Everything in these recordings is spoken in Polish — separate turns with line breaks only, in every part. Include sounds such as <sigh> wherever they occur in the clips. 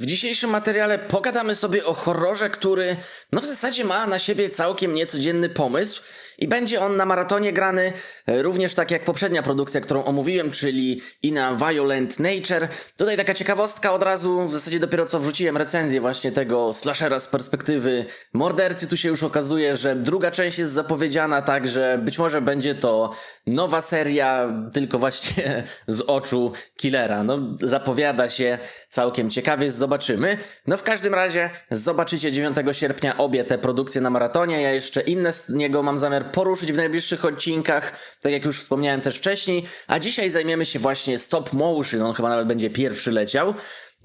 W dzisiejszym materiale pogadamy sobie o horrorze, który no w zasadzie ma na siebie całkiem niecodzienny pomysł i będzie on na maratonie grany e, również tak jak poprzednia produkcja, którą omówiłem, czyli Ina Violent Nature. Tutaj taka ciekawostka od razu, w zasadzie dopiero co wrzuciłem recenzję właśnie tego slashera z perspektywy mordercy. Tu się już okazuje, że druga część jest zapowiedziana, także być może będzie to nowa seria, tylko właśnie <laughs> z oczu killera. No zapowiada się całkiem ciekawie, zobaczymy. No w każdym razie zobaczycie 9 sierpnia obie te produkcje na maratonie. Ja jeszcze inne z niego mam zamiar poruszyć w najbliższych odcinkach, tak jak już wspomniałem też wcześniej. A dzisiaj zajmiemy się właśnie stop motion. On chyba nawet będzie pierwszy leciał.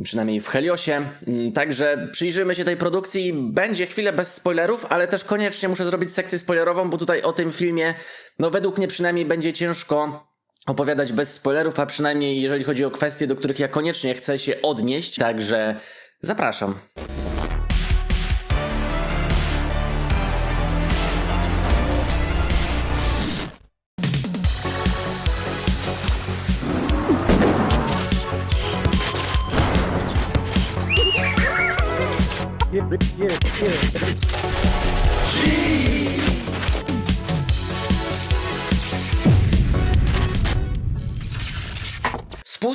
Przynajmniej w Heliosie. Mm, Także przyjrzymy się tej produkcji. Będzie chwilę bez spoilerów, ale też koniecznie muszę zrobić sekcję spoilerową, bo tutaj o tym filmie, no według mnie przynajmniej będzie ciężko opowiadać bez spoilerów, a przynajmniej jeżeli chodzi o kwestie, do których ja koniecznie chcę się odnieść. Także zapraszam.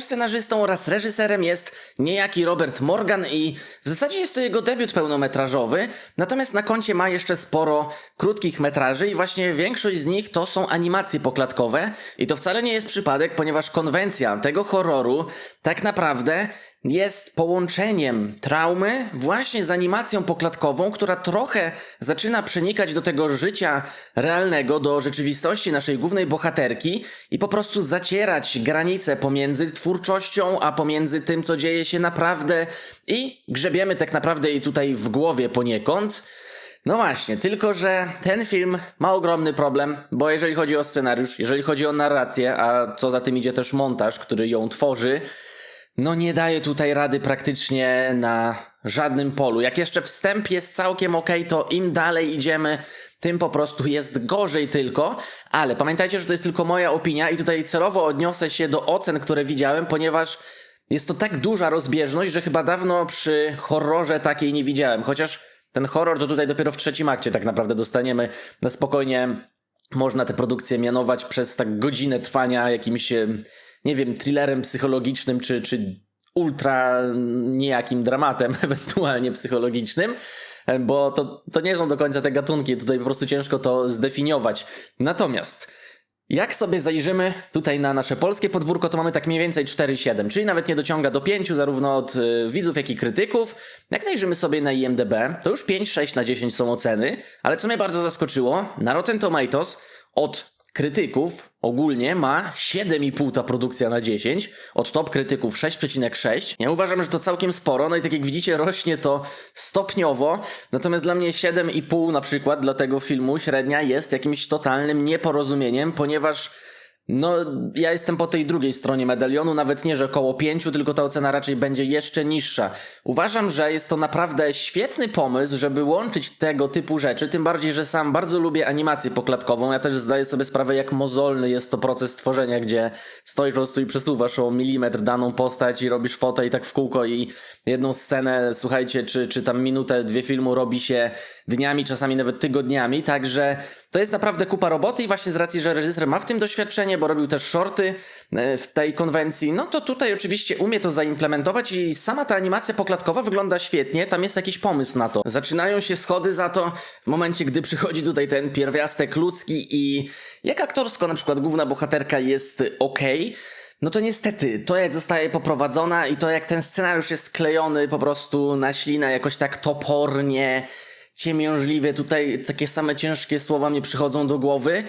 Współscenarzystą oraz reżyserem jest niejaki Robert Morgan i w zasadzie jest to jego debiut pełnometrażowy, natomiast na koncie ma jeszcze sporo krótkich metraży i właśnie większość z nich to są animacje poklatkowe. I to wcale nie jest przypadek, ponieważ konwencja tego horroru tak naprawdę jest połączeniem traumy właśnie z animacją poklatkową, która trochę zaczyna przenikać do tego życia realnego, do rzeczywistości naszej głównej bohaterki i po prostu zacierać granice pomiędzy twórczością, a pomiędzy tym, co dzieje się naprawdę i grzebiemy tak naprawdę jej tutaj w głowie poniekąd. No właśnie, tylko że ten film ma ogromny problem, bo jeżeli chodzi o scenariusz, jeżeli chodzi o narrację, a co za tym idzie też montaż, który ją tworzy, no nie daje tutaj rady praktycznie na żadnym polu. Jak jeszcze wstęp jest całkiem ok, to im dalej idziemy, tym po prostu jest gorzej tylko. Ale pamiętajcie, że to jest tylko moja opinia i tutaj celowo odniosę się do ocen, które widziałem, ponieważ jest to tak duża rozbieżność, że chyba dawno przy horrorze takiej nie widziałem. Chociaż ten horror to tutaj dopiero w trzecim akcie tak naprawdę dostaniemy na spokojnie. Można tę produkcję mianować przez tak godzinę trwania jakimś, nie wiem, thrillerem psychologicznym, czy, czy ultra niejakim dramatem, <laughs> ewentualnie psychologicznym, bo to, to nie są do końca te gatunki, tutaj po prostu ciężko to zdefiniować. Natomiast jak sobie zajrzymy tutaj na nasze polskie podwórko, to mamy tak mniej więcej 4,7, czyli nawet nie dociąga do 5 zarówno od y, widzów, jak i krytyków. Jak zajrzymy sobie na IMDb, to już 5, 6 na 10 są oceny, ale co mnie bardzo zaskoczyło, na Rotten Tomatoes od krytyków ogólnie ma 7,5 ta produkcja na 10, od top krytyków 6,6. Ja uważam, że to całkiem sporo, no i tak jak widzicie rośnie to stopniowo, natomiast dla mnie 7,5 na przykład dla tego filmu średnia jest jakimś totalnym nieporozumieniem, ponieważ no, ja jestem po tej drugiej stronie medalionu, nawet nie, że około 5, tylko ta ocena raczej będzie jeszcze niższa. Uważam, że jest to naprawdę świetny pomysł, żeby łączyć tego typu rzeczy, tym bardziej, że sam bardzo lubię animację poklatkową. Ja też zdaję sobie sprawę, jak mozolny jest to proces tworzenia, gdzie stoisz po prostu i przesuwasz o milimetr daną postać i robisz fotę i tak w kółko i jedną scenę, słuchajcie, czy, czy tam minutę, dwie filmu robi się dniami, czasami nawet tygodniami, także to jest naprawdę kupa roboty i właśnie z racji, że reżyser ma w tym doświadczenie, bo robił też shorty e, w tej konwencji, no to tutaj oczywiście umie to zaimplementować i sama ta animacja poklatkowa wygląda świetnie, tam jest jakiś pomysł na to. Zaczynają się schody za to w momencie, gdy przychodzi tutaj ten pierwiastek ludzki i jak aktorsko na przykład główna bohaterka jest ok, no to niestety, to jak zostaje poprowadzona i to jak ten scenariusz jest sklejony po prostu na ślinę jakoś tak topornie, ciemiężliwie, tutaj takie same ciężkie słowa mi przychodzą do głowy.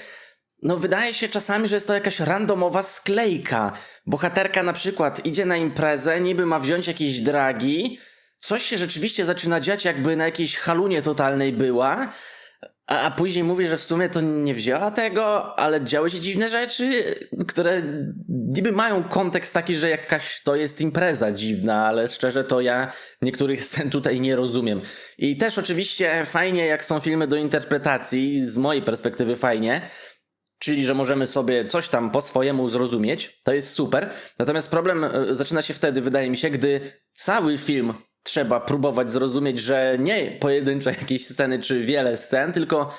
No wydaje się czasami, że jest to jakaś randomowa sklejka. Bohaterka na przykład idzie na imprezę, niby ma wziąć jakieś dragi, coś się rzeczywiście zaczyna dziać, jakby na jakiejś halunie totalnej była, a, a później mówi, że w sumie to nie wzięła tego, ale działy się dziwne rzeczy, które niby mają kontekst taki, że jakaś to jest impreza dziwna, ale szczerze to ja niektórych <laughs> scen tutaj nie rozumiem. I też oczywiście fajnie, jak są filmy do interpretacji, z mojej perspektywy fajnie, Czyli, że możemy sobie coś tam po swojemu zrozumieć, to jest super. Natomiast problem e, zaczyna się wtedy, wydaje mi się, gdy cały film trzeba próbować zrozumieć, że nie pojedyncze jakieś sceny czy wiele scen, tylko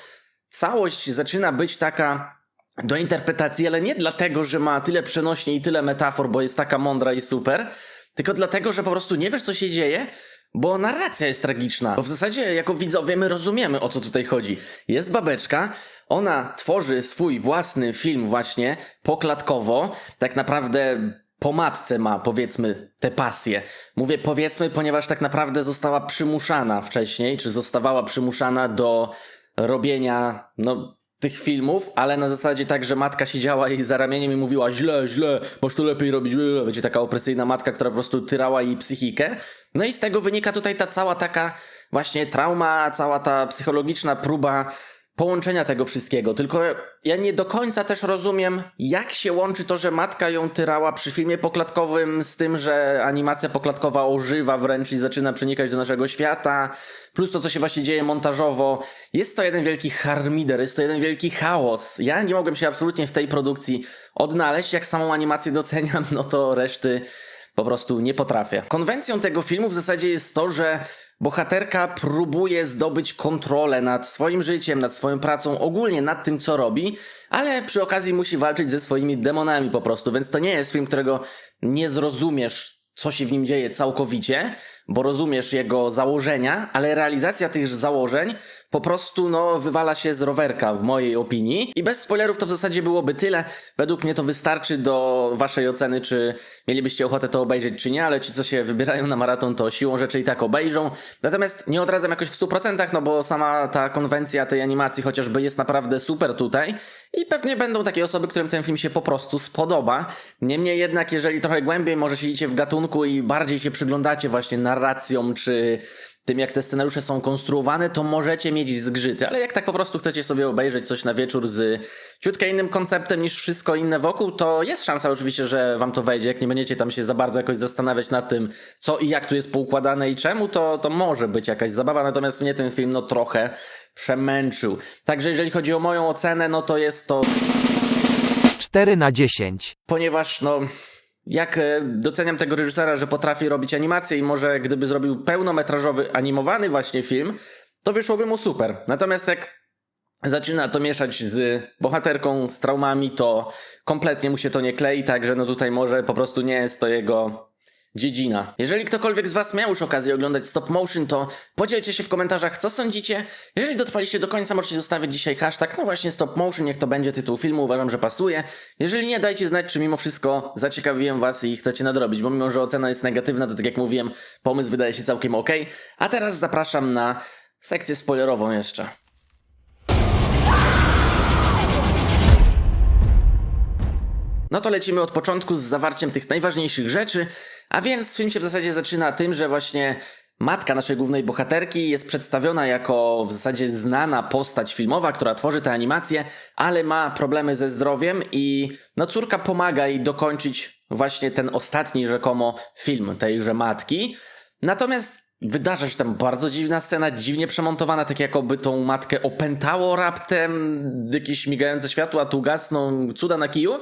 całość zaczyna być taka do interpretacji, ale nie dlatego, że ma tyle przenośni i tyle metafor, bo jest taka mądra i super, tylko dlatego, że po prostu nie wiesz, co się dzieje, bo narracja jest tragiczna. Bo w zasadzie, jako widzowie, my rozumiemy, o co tutaj chodzi. Jest babeczka, ona tworzy swój własny film właśnie poklatkowo, tak naprawdę po matce ma, powiedzmy, te pasje. Mówię powiedzmy, ponieważ tak naprawdę została przymuszana wcześniej, czy zostawała przymuszana do robienia, no, tych filmów, ale na zasadzie tak, że matka siedziała jej za ramieniem i mówiła źle, źle, masz to lepiej robić, źle. wiecie, taka opresyjna matka, która po prostu tyrała jej psychikę. No i z tego wynika tutaj ta cała taka właśnie trauma, cała ta psychologiczna próba połączenia tego wszystkiego. Tylko ja nie do końca też rozumiem, jak się łączy to, że matka ją tyrała przy filmie poklatkowym z tym, że animacja poklatkowa ożywa wręcz i zaczyna przenikać do naszego świata, plus to, co się właśnie dzieje montażowo. Jest to jeden wielki harmider, jest to jeden wielki chaos. Ja nie mogłem się absolutnie w tej produkcji odnaleźć. Jak samą animację doceniam, no to reszty po prostu nie potrafię. Konwencją tego filmu w zasadzie jest to, że bohaterka próbuje zdobyć kontrolę nad swoim życiem, nad swoją pracą, ogólnie nad tym, co robi, ale przy okazji musi walczyć ze swoimi demonami po prostu, więc to nie jest film, którego nie zrozumiesz, co się w nim dzieje całkowicie, bo rozumiesz jego założenia, ale realizacja tych założeń po prostu no, wywala się z rowerka, w mojej opinii. I bez spoilerów to w zasadzie byłoby tyle. Według mnie to wystarczy do waszej oceny, czy mielibyście ochotę to obejrzeć, czy nie, ale ci, co się wybierają na maraton, to siłą rzeczy i tak obejrzą. Natomiast nie odradzam jakoś w 100%, no bo sama ta konwencja tej animacji chociażby jest naprawdę super tutaj i pewnie będą takie osoby, którym ten film się po prostu spodoba. Niemniej jednak, jeżeli trochę głębiej może siedzicie w gatunku i bardziej się przyglądacie właśnie narracjom, czy tym, jak te scenariusze są konstruowane, to możecie mieć zgrzyty, ale jak tak po prostu chcecie sobie obejrzeć coś na wieczór z ciutkę innym konceptem niż wszystko inne wokół, to jest szansa oczywiście, że wam to wejdzie. Jak nie będziecie tam się za bardzo jakoś zastanawiać nad tym, co i jak tu jest poukładane i czemu, to, to może być jakaś zabawa, natomiast mnie ten film no trochę przemęczył. Także jeżeli chodzi o moją ocenę, no to jest to
4 na 10.
ponieważ no jak e, doceniam tego reżysera, że potrafi robić animacje i może gdyby zrobił pełnometrażowy animowany właśnie film, to wyszłoby mu super. Natomiast jak zaczyna to mieszać z bohaterką, z traumami, to kompletnie mu się to nie klei, także no tutaj może po prostu nie jest to jego dziedzina. Jeżeli ktokolwiek z Was miał już okazję oglądać stop motion, to podzielcie się w komentarzach, co sądzicie. Jeżeli dotrwaliście do końca, możecie zostawić dzisiaj hashtag, no właśnie stop motion, niech to będzie tytuł filmu, uważam, że pasuje. Jeżeli nie, dajcie znać, czy mimo wszystko zaciekawiłem Was i chcecie nadrobić, bo mimo, że ocena jest negatywna, to tak jak mówiłem, pomysł wydaje się całkiem ok. A teraz zapraszam na sekcję spoilerową jeszcze. No to lecimy od początku z zawarciem tych najważniejszych rzeczy, a więc film się w zasadzie zaczyna tym, że właśnie matka naszej głównej bohaterki jest przedstawiona jako w zasadzie znana postać filmowa, która tworzy te animacje, ale ma problemy ze zdrowiem i no córka pomaga jej dokończyć właśnie ten ostatni rzekomo film tejże matki. Natomiast wydarza się tam bardzo dziwna scena, dziwnie przemontowana, tak jakoby tą matkę opętało raptem, jakieś migające światła tu gasną, cuda na kiju.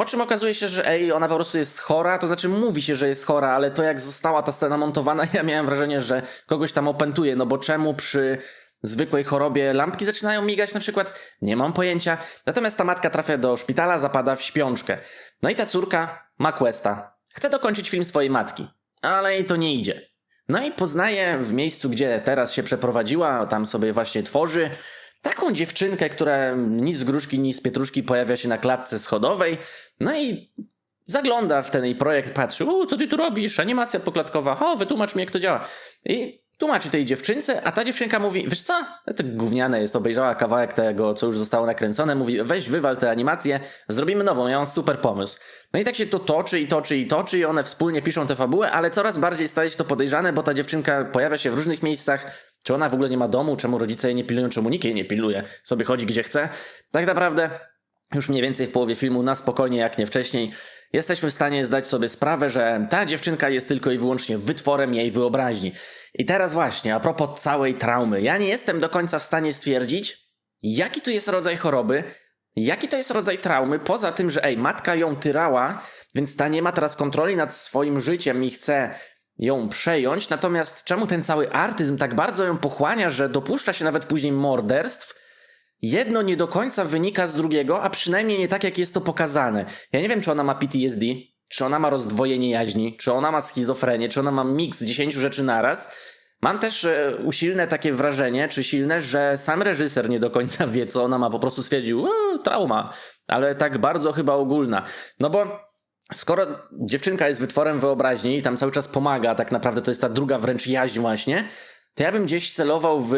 Po czym okazuje się, że ej, ona po prostu jest chora, to znaczy mówi się, że jest chora, ale to jak została ta scena montowana, <laughs> ja miałem wrażenie, że kogoś tam opętuje, no bo czemu przy zwykłej chorobie lampki zaczynają migać na przykład? Nie mam pojęcia. Natomiast ta matka trafia do szpitala, zapada w śpiączkę. No i ta córka ma questa. Chce dokończyć film swojej matki, ale jej to nie idzie. No i poznaje w miejscu, gdzie teraz się przeprowadziła, tam sobie właśnie tworzy, taką dziewczynkę, która ni z gruszki, ni z pietruszki pojawia się na klatce schodowej. No i zagląda w ten jej projekt, patrzy, u, co ty tu robisz? Animacja poklatkowa, o, wytłumacz mi, jak to działa. I tłumaczy tej dziewczynce, a ta dziewczynka mówi, wiesz co, to gówniane jest, obejrzała kawałek tego, co już zostało nakręcone, mówi, weź wywal tę animację, zrobimy nową, ja mam super pomysł. No i tak się to toczy i toczy i toczy i one wspólnie piszą tę fabułę, ale coraz bardziej staje się to podejrzane, bo ta dziewczynka pojawia się w różnych miejscach, czy ona w ogóle nie ma domu, czemu rodzice jej nie pilnują, czemu nikt jej nie pilnuje, sobie chodzi gdzie chce. Tak naprawdę już mniej więcej w połowie filmu, na spokojnie jak nie wcześniej, jesteśmy w stanie zdać sobie sprawę, że ta dziewczynka jest tylko i wyłącznie wytworem jej wyobraźni. I teraz właśnie, a propos całej traumy, ja nie jestem do końca w stanie stwierdzić, jaki tu jest rodzaj choroby, jaki to jest rodzaj traumy, poza tym, że ej, matka ją tyrała, więc ta nie ma teraz kontroli nad swoim życiem i chce ją przejąć, natomiast czemu ten cały artyzm tak bardzo ją pochłania, że dopuszcza się nawet później morderstw, jedno nie do końca wynika z drugiego, a przynajmniej nie tak, jak jest to pokazane. Ja nie wiem, czy ona ma PTSD, czy ona ma rozdwojenie jaźni, czy ona ma schizofrenię, czy ona ma miks 10 rzeczy naraz. Mam też e, usilne takie wrażenie, czy silne, że sam reżyser nie do końca wie, co ona ma, po prostu stwierdził, "E, trauma, ale tak bardzo chyba ogólna. No bo skoro dziewczynka jest wytworem wyobraźni i tam cały czas pomaga, tak naprawdę to jest ta druga wręcz jaźń właśnie, to ja bym gdzieś celował w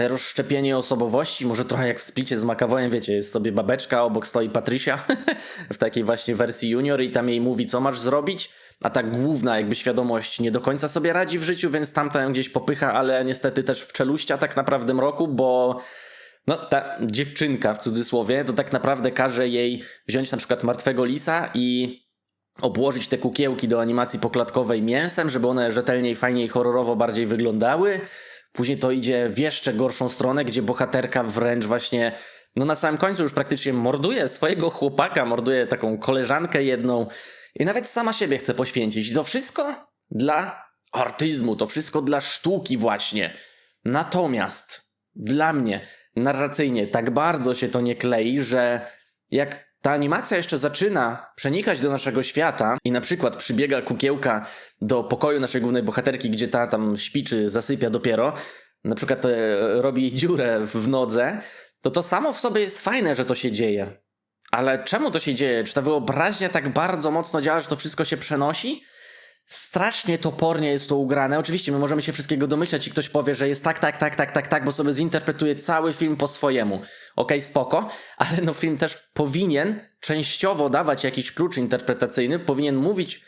te rozszczepienie osobowości, może trochę jak w splicie z Makawojem, wiecie, jest sobie babeczka, obok stoi Patricia <laughs> w takiej właśnie wersji junior i tam jej mówi, co masz zrobić, a ta główna jakby świadomość nie do końca sobie radzi w życiu, więc tamta ją gdzieś popycha, ale niestety też w czeluścia tak naprawdę mroku, bo no ta dziewczynka w cudzysłowie to tak naprawdę każe jej wziąć na przykład martwego lisa i obłożyć te kukiełki do animacji poklatkowej mięsem, żeby one rzetelniej, fajniej, horrorowo bardziej wyglądały. Później to idzie w jeszcze gorszą stronę, gdzie bohaterka wręcz właśnie, no na samym końcu już praktycznie morduje swojego chłopaka, morduje taką koleżankę jedną i nawet sama siebie chce poświęcić. I to wszystko dla artyzmu, to wszystko dla sztuki właśnie. Natomiast dla mnie narracyjnie tak bardzo się to nie klei, że jak ta animacja jeszcze zaczyna przenikać do naszego świata i na przykład przybiega kukiełka do pokoju naszej głównej bohaterki, gdzie ta tam śpi czy zasypia dopiero, na przykład e, robi dziurę w nodze, to to samo w sobie jest fajne, że to się dzieje. Ale czemu to się dzieje? Czy ta wyobraźnia tak bardzo mocno działa, że to wszystko się przenosi? Strasznie topornie jest to ugrane. Oczywiście my możemy się wszystkiego domyślać i ktoś powie, że jest tak, tak, tak, tak, tak, tak, bo sobie zinterpretuje cały film po swojemu. Okej, spoko, ale no film też powinien częściowo dawać jakiś klucz interpretacyjny, powinien mówić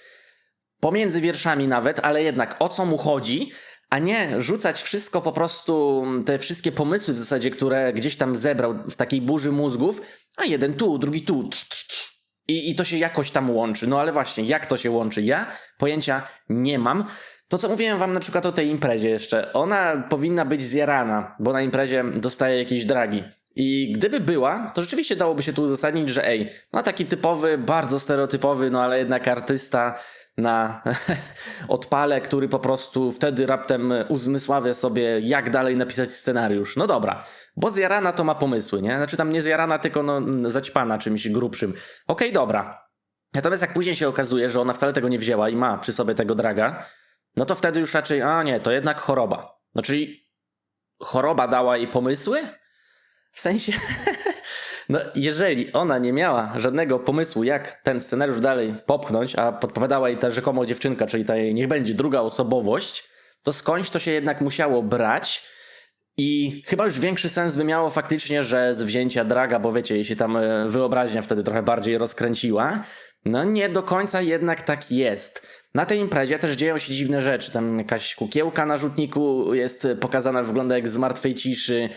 pomiędzy wierszami nawet, ale jednak o co mu chodzi, a nie rzucać wszystko po prostu, te wszystkie pomysły w zasadzie, które gdzieś tam zebrał w takiej burzy mózgów, a jeden tu, drugi tu, trz, trz, trz. I, I to się jakoś tam łączy. No ale właśnie, jak to się łączy? Ja pojęcia nie mam. To, co mówiłem wam na przykład o tej imprezie jeszcze, ona powinna być zjarana, bo na imprezie dostaje jakieś dragi. I gdyby była, to rzeczywiście dałoby się tu uzasadnić, że ej, no taki typowy, bardzo stereotypowy, no ale jednak artysta na <laughs> odpale, który po prostu wtedy raptem uzmysławia sobie, jak dalej napisać scenariusz. No dobra, bo zjarana to ma pomysły, nie? Znaczy tam nie zjarana, tylko no zaćpana czymś grubszym. Okej, dobra. Natomiast jak później się okazuje, że ona wcale tego nie wzięła i ma przy sobie tego draga, no to wtedy już raczej, a nie, to jednak choroba. No czyli choroba dała jej pomysły? W sensie, <laughs> no jeżeli ona nie miała żadnego pomysłu, jak ten scenariusz dalej popchnąć, a podpowiadała jej ta rzekomo dziewczynka, czyli ta jej niech będzie druga osobowość, to skądś to się jednak musiało brać. I chyba już większy sens by miało faktycznie, że z wzięcia draga, bo wiecie, jej się tam e, wyobraźnia wtedy trochę bardziej rozkręciła. No nie do końca jednak tak jest. Na tej imprezie też dzieją się dziwne rzeczy. Tam jakaś kukiełka na rzutniku jest pokazana, wygląda jak z martwej ciszy.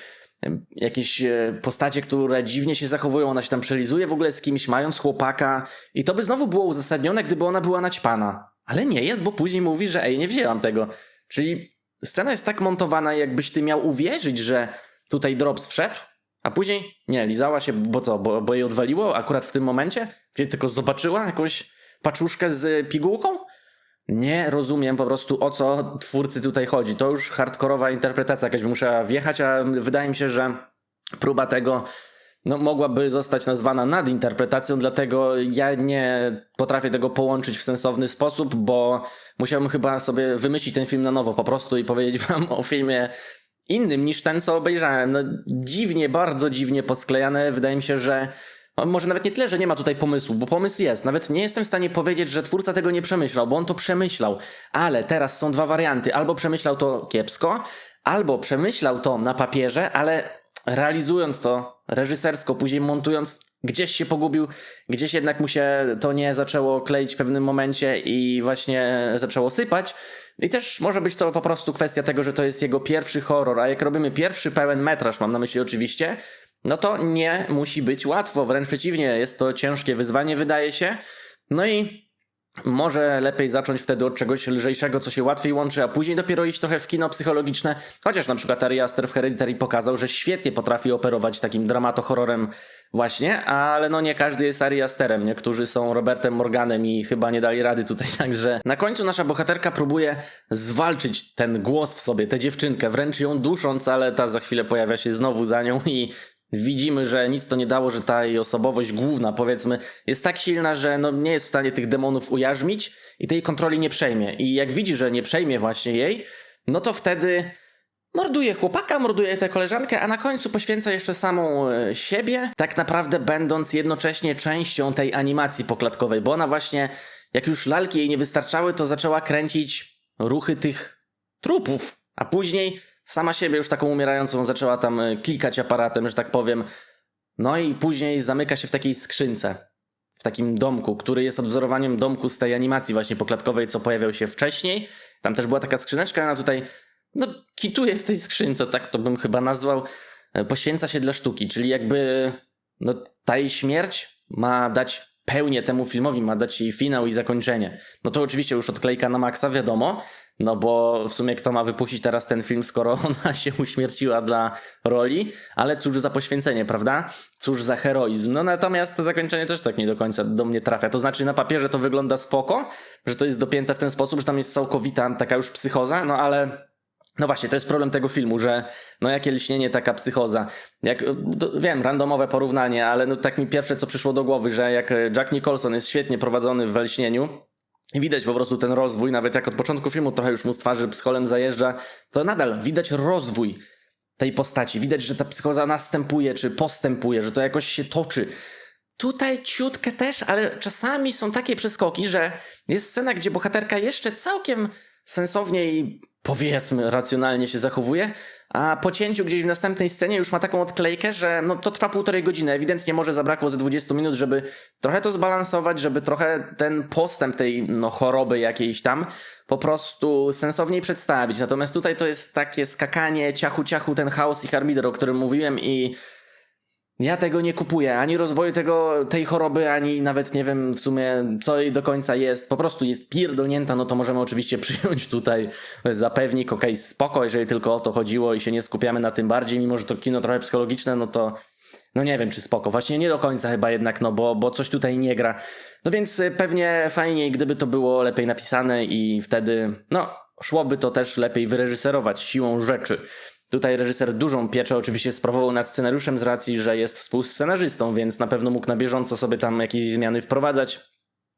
Jakieś e, postacie, które dziwnie się zachowują, ona się tam przelizuje w ogóle z kimś, mając chłopaka. I to by znowu było uzasadnione, gdyby ona była naćpana. Ale nie jest, bo później mówi, że ej, nie wzięłam tego. Czyli scena jest tak montowana, jakbyś ty miał uwierzyć, że tutaj Drops wszedł, a później nie, lizała się, bo co, bo, bo jej odwaliło akurat w tym momencie, gdzie tylko zobaczyła jakąś paczuszkę z pigułką? Nie rozumiem po prostu o co twórcy tutaj chodzi. To już hardkorowa interpretacja jakaś by musiała wjechać, a wydaje mi się, że próba tego no, mogłaby zostać nazwana nadinterpretacją, dlatego ja nie potrafię tego połączyć w sensowny sposób, bo musiałbym chyba sobie wymyślić ten film na nowo po prostu i powiedzieć wam o filmie innym niż ten, co obejrzałem. No, dziwnie, bardzo dziwnie posklejane. Wydaje mi się, że może nawet nie tyle, że nie ma tutaj pomysłu, bo pomysł jest. Nawet nie jestem w stanie powiedzieć, że twórca tego nie przemyślał, bo on to przemyślał. Ale teraz są dwa warianty. Albo przemyślał to kiepsko, albo przemyślał to na papierze, ale realizując to reżysersko, później montując, gdzieś się pogubił, gdzieś jednak mu się to nie zaczęło kleić w pewnym momencie i właśnie zaczęło sypać. I też może być to po prostu kwestia tego, że to jest jego pierwszy horror, a jak robimy pierwszy pełen metraż, mam na myśli oczywiście, no to nie musi być łatwo, wręcz przeciwnie, jest to ciężkie wyzwanie, wydaje się. No i może lepiej zacząć wtedy od czegoś lżejszego, co się łatwiej łączy, a później dopiero iść trochę w kino psychologiczne. Chociaż na przykład Ari Aster w Hereditary pokazał, że świetnie potrafi operować takim dramato-horrorem właśnie, ale no nie każdy jest Ari Asterem. Niektórzy są Robertem Morganem i chyba nie dali rady tutaj, <laughs> także na końcu nasza bohaterka próbuje zwalczyć ten głos w sobie, tę dziewczynkę, wręcz ją dusząc, ale ta za chwilę pojawia się znowu za nią i widzimy, że nic to nie dało, że ta jej osobowość główna, powiedzmy, jest tak silna, że no nie jest w stanie tych demonów ujarzmić i tej kontroli nie przejmie. I jak widzi, że nie przejmie właśnie jej, no to wtedy morduje chłopaka, morduje tę koleżankę, a na końcu poświęca jeszcze samą e, siebie, tak naprawdę będąc jednocześnie częścią tej animacji poklatkowej, bo ona właśnie, jak już lalki jej nie wystarczały, to zaczęła kręcić ruchy tych trupów, a później sama siebie już taką umierającą zaczęła tam e, klikać aparatem, że tak powiem. No i później zamyka się w takiej skrzynce, w takim domku, który jest odwzorowaniem domku z tej animacji właśnie poklatkowej, co pojawiał się wcześniej. Tam też była taka skrzyneczka, ona tutaj no, kituje w tej skrzynce, tak to bym chyba nazwał. E, Poświęca się dla sztuki, czyli jakby no, ta jej śmierć ma dać pełnię temu filmowi, ma dać jej finał i zakończenie. No to oczywiście już odklejka na maksa, wiadomo, no bo w sumie kto ma wypuścić teraz ten film, skoro <laughs> ona się uśmierciła dla roli, ale cóż za poświęcenie, prawda? Cóż za heroizm. No natomiast to zakończenie też tak nie do końca do mnie trafia. To znaczy na papierze to wygląda spoko, że to jest dopięte w ten sposób, że tam jest całkowita taka już psychoza, no ale no właśnie, to jest problem tego filmu, że no jakie lśnienie, taka psychoza. Jak, wiem, randomowe porównanie, ale no tak mi pierwsze co przyszło do głowy, że jak Jack Nicholson jest świetnie prowadzony w lśnieniu, widać po prostu ten rozwój, nawet jak od początku filmu trochę już mu z twarzy psycholem zajeżdża, to nadal widać rozwój tej postaci. Widać, że ta psychoza następuje, czy postępuje, że to jakoś się toczy. Tutaj ciutkę też, ale czasami są takie przeskoki, że jest scena, gdzie bohaterka jeszcze całkiem sensownie i powiedzmy racjonalnie się zachowuje, a po cięciu gdzieś w następnej scenie już ma taką odklejkę, że no to trwa półtorej godziny. Ewidentnie może zabrakło ze 20 minut, żeby trochę to zbalansować, żeby trochę ten postęp tej no, choroby jakiejś tam po prostu sensowniej przedstawić. Natomiast tutaj to jest takie skakanie, ciachu, ciachu, ten chaos i harmider, o którym mówiłem i ja tego nie kupuję, ani rozwoju tego, tej choroby, ani nawet nie wiem w sumie co jej do końca jest. Po prostu jest pierdolnięta, no to możemy oczywiście <laughs> przyjąć tutaj za pewnik, okej, spoko, jeżeli tylko o to chodziło i się nie skupiamy na tym bardziej, mimo że to kino trochę psychologiczne, no to no nie wiem czy spoko. Właśnie nie do końca chyba jednak, no bo, bo coś tutaj nie gra. No więc y, pewnie fajniej, gdyby to było lepiej napisane i wtedy, no, szłoby to też lepiej wyreżyserować siłą rzeczy. Tutaj reżyser dużą pieczę oczywiście sprawował nad scenariuszem z racji, że jest współscenarzystą, więc na pewno mógł na bieżąco sobie tam jakieś zmiany wprowadzać.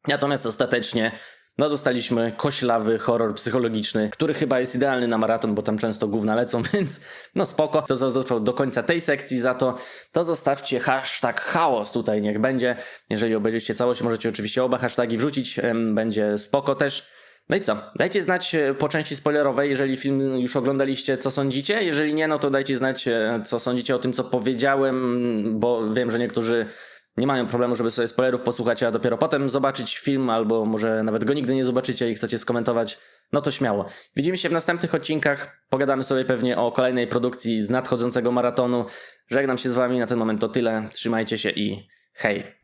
Natomiast ostatecznie no dostaliśmy koślawy horror psychologiczny, który chyba jest idealny na maraton, bo tam często gówna lecą, <laughs> więc no spoko. To został do końca tej sekcji, za to to zostawcie hashtag chaos tutaj niech będzie. Jeżeli obejrzycie całość, możecie oczywiście oba hasztagi wrzucić, będzie spoko też. No i co? Dajcie znać e, po części spoilerowej, jeżeli film już oglądaliście, co sądzicie. Jeżeli nie, no to dajcie znać, e, co sądzicie o tym, co powiedziałem, bo wiem, że niektórzy nie mają problemu, żeby sobie spoilerów posłuchać, a dopiero potem zobaczyć film, albo może nawet go nigdy nie zobaczycie i chcecie skomentować, no to śmiało. Widzimy się w następnych odcinkach. Pogadamy sobie pewnie o kolejnej produkcji z nadchodzącego maratonu. Żegnam się z wami, na ten moment to tyle. Trzymajcie się i hej!